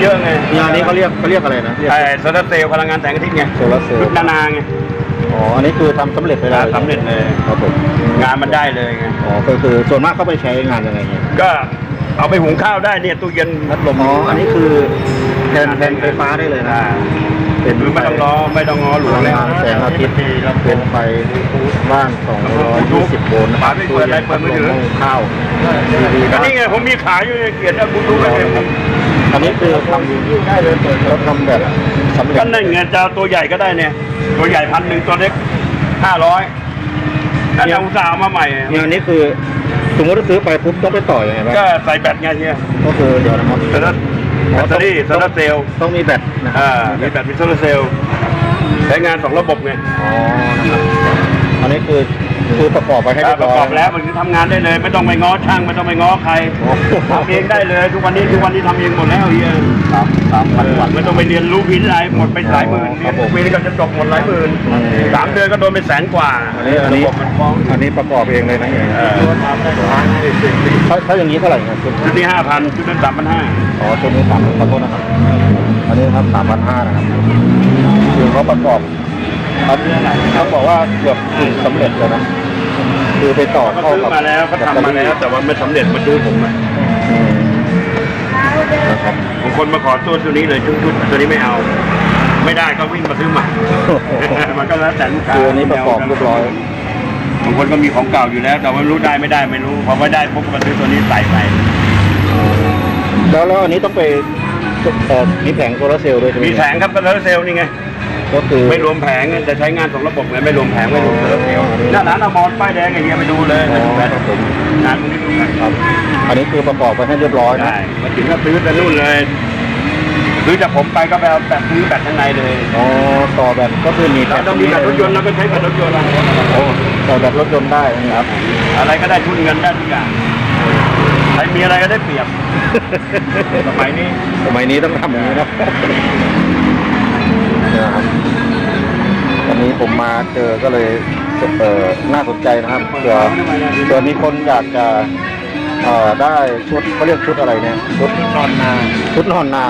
เยอะไงงานนี้เขาเรียกเขาเรียกอะไรนะเรียกไอ้โซลาร์เซลล์พลังงานแสงอาทิตย์ไงโซลาร์เซลล์ชุดนานาไงอ๋ออันนี้คือทำสำเร็จไปแล้วสำเร็จเลยครับผมงานมันได้เลยไงอ๋อก็คือส่วนมากเขาไปใช้งานยังไงเนี่ยก็เอาไปหุงข้าวได้เนี่ยตู้เย็นพัดลมอ๋ออันนี้คือแทนแทนไฟฟ้าได้เลยนะอ่าเป็นคือไม่ต้องรอไม่ต้องงอหลพวงลังแล้วงานแสงอาทิตย์เป็นไฟบ้าน220โวลต์นะครับตู้เย็นพัดลมหม้อข้าวทีวีก็บ้านนี่ไงผมมีขายอยู่ในเกียรติเอาคุณดูไปเลย อันนี้คือทำได้เลยเราทำแบบสำเร็ก็จนั่นไงจะเอาตัวใหญ่ก็ได้เนี่ย ตัวใหญ่พันหนึ่งตัวเล็กห้าร้อยนั่นเอาอุตส่าห์เอามาใหม่งานนี้คือสมมติว่าซื้อไปปุ๊บต้องไปต่อยังไงบ้างก็ใส่แบตไงเฮียก็คือเดี๋ยวนะครับโซลาร์แบตเตอรี่โซลาร์เซลล์ต้องมีแบตนะครัอ่ามีแบตมีโซลาร์เซลล์ใช้งานสองระบบไงอ๋อนะครับอันนี้คือ คือประกอบไปให้เรียบปร้ระอย กอบแล้วมันคือทำงานได้เลย ไม่ต้องไปง้อช่างไม่ต้องไปง้อใครโอ้โห ทำเองได้เลย ทุกวันนี้ทุกวันนี้ทำเองหมดแล้วเฮียครับสามพันวัตต์ไม่ต้องไปเรียนรู้พินอะไรหมดไปหลายหมื่นคเรีรัยบนผมปีนี้ก็จะจบหมดหลายหมื่นอืม สามเดือนก็โดนไปแสนกว่าอันนี้อันนี้ระบบมันฟ้องอันนี้ประกอบเองเลยนะเองเออถ้าถ้าอย่างนี้เท่าไหร่ครับชุดชุดนี้ห้าพันชุดนั้นสามพันห้าอ๋อชุดนี้สามขอโทษนะครับ อันนี้ครับสามพันห้านะครับคือเขาประกอบ อันนี้เขาบอกว่าเกือบถึงสำเร็จแล้วนะคือไปต่อเขาเข้าซื้อกับมาแล้วเขาทำมาแล้ว แต่ว่าไม่สำเร็จมาดูผมอะอืมนะครับบางคนมาขอตัวตัวนี้เลยชุดชุดตัวนี้ไม่เอา ไม่ได้ก็วิ่งมาซื้อใหม่ มันก็แล้วแต่ลูกค้าคืออันนี้ประกอบเรียบร้อยบางคนก็มีของเก่าอยู่แล้ว แต่ว่ารู้ได้ไม่ได้ไม่รู้พอไม่ได้ปุ๊บก็มาซื้อตัวนี้ใส่ไปแล้วแล้วอันนี้ต้องไปเอ่อมีแผงโซลาร์เซลล์ด้วยใช่ไหมมีแผงครับก็แล้วเซลล์นี่ไง ก็คือไม่รวมแผงจะใช้งานสองระบบไงไม่รวมแผงไม่รวมโซลาร์เซลล์หน้าร้านอมรป้ายแดงอย่างเงี้ยไปดูเลยอ๋ไปดูอกันครับผมงานพวกนี้ดูกันครับ อันนี้คือประกอบไปให้เรียบร้อยนะได้มาถึงก็ซื้อแต่นู่นเลยซื้อจากผมไปก็ไปเอาแบบซื้อแบบข้างในเลยอ๋อต่อแบบก็คือมีเราต้องมีแบบรถยนต์เราก็ใช้แบบรถยนต์อะโอ้ต่อแบบรถยนต์ได้นะครับ อะไรก็ได้ทุนเงินได้ทุกอย่างใครมีอะไรก็ได้เปรียบสมัยนี้สมัยนี้ต้องทำอย่างนี้นะเนี่ยครับวันนี้ผมมาเจอก็เลยเออน่าสนใจนะครับเผื่อเผื่อมีคนอยากจะเอ่อได้ชุดเขาเรียกชุดอะไรเนี่ยชุดนอนนาชุดนอนนา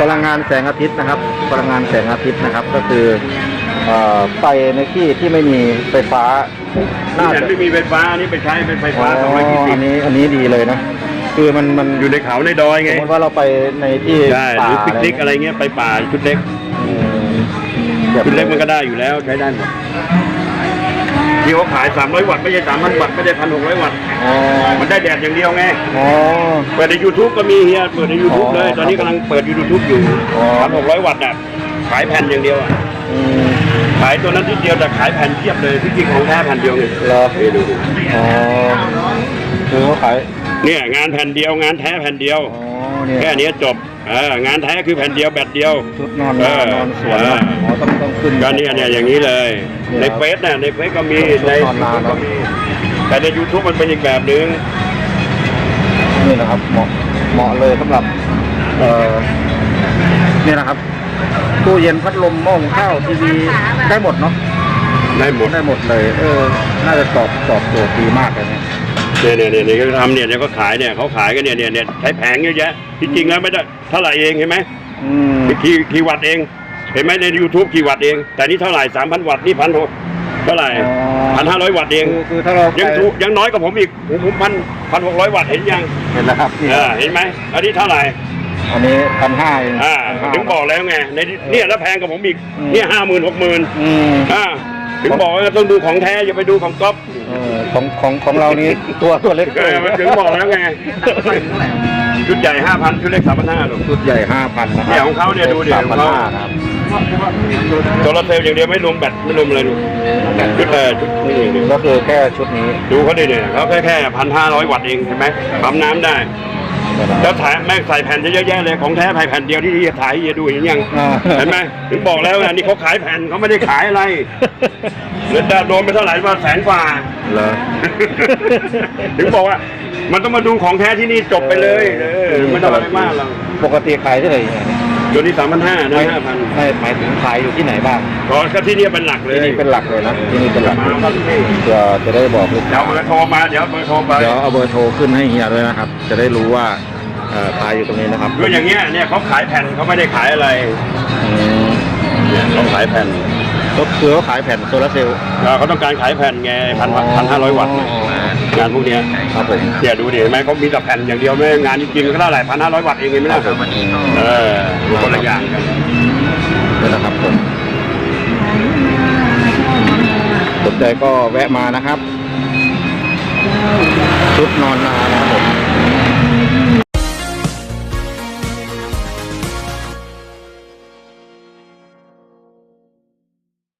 พลังงานแสงอาทิตย์นะครับ พลังงานแสงอาทิตย์นะครับ ก็คือเอ่อไปในที่ที่ไม่มีไฟฟ้านี่น่าแต่จะไม่มีไฟฟ้าอันนี้ไปใช้เป็นไฟอ๋ฟ้าอสองร้อยยี่สิอับนนี้อันนี้ดีเลยนะ คือมันมันอยู่ในเขาในดอยสไงมมติว่าเราไปในที่ใช่หป่ารือปิกนิกอะไรเงี้ยไปป่าชุดเล็กอืมแบบชุดเล็กมันก็ได้อยู่แล้วใช้ได้หมดที่เขาขาย300วัตต์ไม่ใช่3,000วัตต์ไม่ได้1,600วัตต์อ๋อมันได้แดดอย่างเดียวไง อ๋อ เปิดใน YouTube ก็มีเฮียเปิดใน YouTube อ๋อเลยตอนนี้กำลังเปิด YouTube อยู่อ๋อ พันหกร้อยวัตต์อะ ขายแผ่นอย่างเดียวอะ อืม ขายตัวนั้นทีเดียวแต่ขายแผ่นเทียบเลยที่จริงของแท้แผ่นเดียวไงเหรอ ไปดูอ๋อคือเขาขาย เนี่ยงานแผ่นเดียวงานแท้แผ่นเดียว อ๋อเนี่ยแค่นี้จบเอองานแท้คือแผ่นเดียวแบตเดียว ชุดนอนนานอนสวนนะเอออ๋อต้องต้องขึ้น ก็เนี่ยเนี่ยอย่างนี้เลย เนี่ยในเฟซน่ะในเฟซก็มีชุดใน นอนนาน YouTube ก็มี แต่ใน YouTube มันเป็นอีกแบบนึง นี่นะครับเหมาะเหมาะเลยสำหรับเอ่อนี่นะครับ ตู้เย็นพัดลมหม้อหุงข้าวทีวีได้หมดเนาะได้หมด ได้หมดเลย เออ น่าจะตอบตอบโจทย์ดีมากเลยเนี่ย เนี่ยเนี่ยเนี่ยเขาทำเนี่ยเนี่ยเขาขายเนี่ยเขาขายกันเนี่ยเนี่ยเนี่ยใช้แผงเยอะแยะที่จริงแล้วไม่ได้เท่าไหร่เองเห็นไหมกี่กี่วัตต์เอง เห็นไหมใน YouTube กี่วัตต์เองแต่นี่เท่าไหร่สามพันวัตต์นี่พันหกเท่าไหร่พันห้าร้อยวัตต์เองคือถ้าเรายังถูกยังน้อยกว่าผมอีกผมพันพันหกร้อยวัตต์เห็นยังเห็นแล้วครับเห็นไหมอันนี้เท่าไหร่อันนี้พันห้าเองอ่าถึงบอกแล้วไงในเนี่ยแล้วแพงกว่าผมอีกเนี่ยห้าหมื่นหกหมื่นอ่า ถึงบอกว่าต้องดูของแท้อย่าไปดูของก๊อปเออของของของเรานี่ตัวตัวเล็กเออมันถึงบอกแล้วไงชุดใหญ่ห้าพันชุดเล็กสามพันห้าหรอก ชุดใหญ่ห้าพันนะครัเนี่ยของเขาเนี่ยดูดิสามขพัอนงเขา ห้านะครับโซลาร์เซลล์อย่างเดียวไม่รวมแบตไม่รวมอะไรดูชุดเออชุดนี่อย่างเดียวก็คือแค่ชุดนี้ ดูเขาดิเนี่ยเขาแค่แค่พันห้าร้อยวัตต์เองเห็นไหมปั๊มน้ำได้ แล้วถ่ายแม่งใส่แผ่นเยอะแยะเลยของแท้แผ่นเดียวที่ที่จะถ่ายให้เฮียดูเห็นยังอ่าเห็นไหมถึงบอกแล้วไงนี่เขาขายแผ่นเขาไม่ได้ขายอะไรเงินดาวโดนไปเท่าไหร่มาแสนกว่าเหรอถึงบอกว่า มันต้องมาดูของแท้ที่นี่จบไปเลยเออไม่ต้องอะไรมากหรอกปกติขายเท่าไหร่เนี่ย ตัวนี้สามพันห้านะห้าพันไม่หมายถึงขายอยู่ที่ไหนบ้างก็ก็ที่นี่เป็นหลักเลที่ยนี่เป็นหลักเลยนะที่นี่เป็นหลักมาครับพี่เพื่อจะได้บอกลูกเดี๋ยค้าวเบอร์โทรมาเดี๋ยวเบอร์โทรไปเดี๋ยวเอาเบอร์โทรขึ้นให้เฮียด้วยนะครับ จะได้รู้ว่าอ่อขายอยู่ตรงนี้นะครับคืออย่างเงี้ยเนี่ยเขาขายแผ่นเขาไม่ได้ขายอะไรอืมเนี่ยเขาขายแผ่นก็คือเขาขายแผ่นโซลาร์เซลล์แล้วเขาต้องการขายแผ่นไงพันพันห้าร้อยวัตต์ งานพวกเนี้ยครับผมเนี่ยดูดิเห็นไหมเขามีแต่แผ่นอย่างเดียวไม่งานจริงๆก็เท่าไหร่พันห้าร้อยวัตต์เองเห็นไหมล่ะเออคนละอย่างกันนี่นะครับผมสนใจก็แวะมานะครับ ชุดนอนนานะครับผม